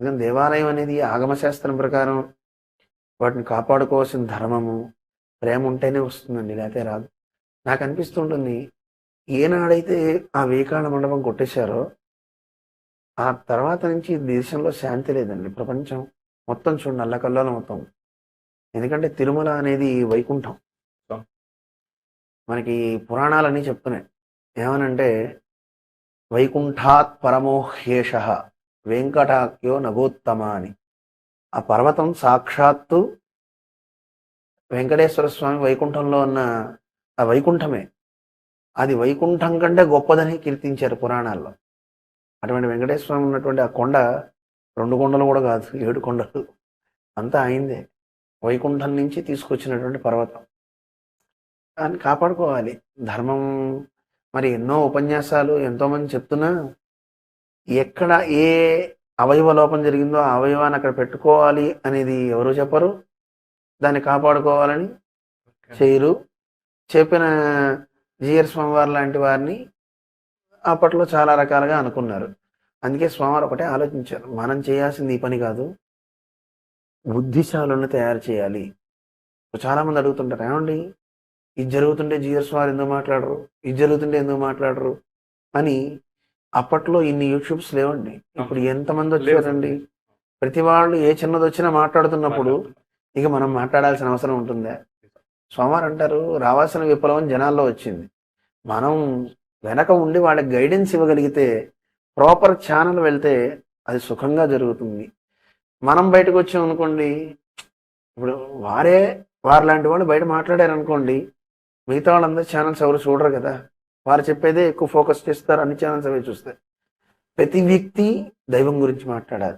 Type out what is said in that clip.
ఎందుకంటే దేవాలయం అనేది ఆగమశాస్త్రం ప్రకారం వాటిని కాపాడుకోవాల్సిన ధర్మము ప్రేమ ఉంటేనే వస్తుందండి లేకపోతే రాదు. నాకు అనిపిస్తుంటుంది ఏనాడైతే ఆ వేకాళ్ళ మండపం కొట్టేశారో ఆ తర్వాత నుంచి దేశంలో శాంతి లేదండి ప్రపంచం మొత్తం చూడండి అల్లకల్లోలం మొత్తం. ఎందుకంటే తిరుమల అనేది వైకుంఠం. మనకి పురాణాలన్నీ చెప్తున్నాయి. ఏమనంటే వైకుంఠాత్ పరమోహేష వెంకటాఖ్యో నగోత్తమ అని ఆ పర్వతం సాక్షాత్తు వెంకటేశ్వర స్వామి వైకుంఠంలో ఉన్న ఆ వైకుంఠమే. అది వైకుంఠం కంటే గొప్పదని కీర్తించారు పురాణాల్లో. అటువంటి వెంకటేశ్వర స్వామి ఉన్నటువంటి ఆ కొండ రెండు కొండలు కూడా కాదు ఏడు కొండలు. అంతా అయిందే. వైకుంఠం నుంచి తీసుకొచ్చినటువంటి పర్వతం. దాన్ని కాపాడుకోవాలి. ధర్మం మరి ఎన్నో ఉపన్యాసాలు ఎంతోమంది చెప్తున్నా ఎక్కడ ఏ అవయవ లోపం జరిగిందో ఆ అవయవాన్ని అక్కడ పెట్టుకోవాలి అనేది ఎవరు చెప్పరు. దాన్ని కాపాడుకోవాలని చేయరు. చెప్పిన జిఆర్ స్వామివారు లాంటి వారిని అప్పట్లో చాలా రకాలుగా అనుకున్నారు. అందుకే స్వామివారు ఒకటే ఆలోచించారు. మనం చేయాల్సింది ఈ పని కాదు. బుద్ధిశాలను తయారు చేయాలి. చాలా మంది అడుగుతుంటారు ఏమండి? ఇది జరుగుతుంటే జిఎస్ వారు ఎందుకు మాట్లాడరు? ఇది జరుగుతుంటే ఎందుకు మాట్లాడరు? అని అప్పట్లో ఇన్ని యూట్యూబ్స్ లేవండి. ఇప్పుడు ఎంతమంది వచ్చారండి? ప్రతి వాళ్ళు ఏ చిన్నది వచ్చినా మాట్లాడుతున్నప్పుడు ఇక మనం మాట్లాడాల్సిన అవసరం ఉంటుందా. స్వామివారు అంటారు రావాల్సిన విప్లవం జనాల్లో వచ్చింది. మనం వెనక ఉండి వాళ్ళకి గైడెన్స్ ఇవ్వగలిగితే ప్రాపర్ ఛానల్ వెళ్తే అది సుఖంగా జరుగుతుంది. మనం బయటకు వచ్చాం అనుకోండి ఇప్పుడు వారే వారు లాంటి వాళ్ళు బయట మాట్లాడారు అనుకోండి మిగతా వాళ్ళందరూ ఛానల్స్ ఎవరు చూడరు కదా. వారు చెప్పేదే ఎక్కువ ఫోకస్ చేస్తారు అన్ని ఛానల్స్ అవి చూస్తారు. ప్రతి వ్యక్తి దైవం గురించి మాట్లాడాలి.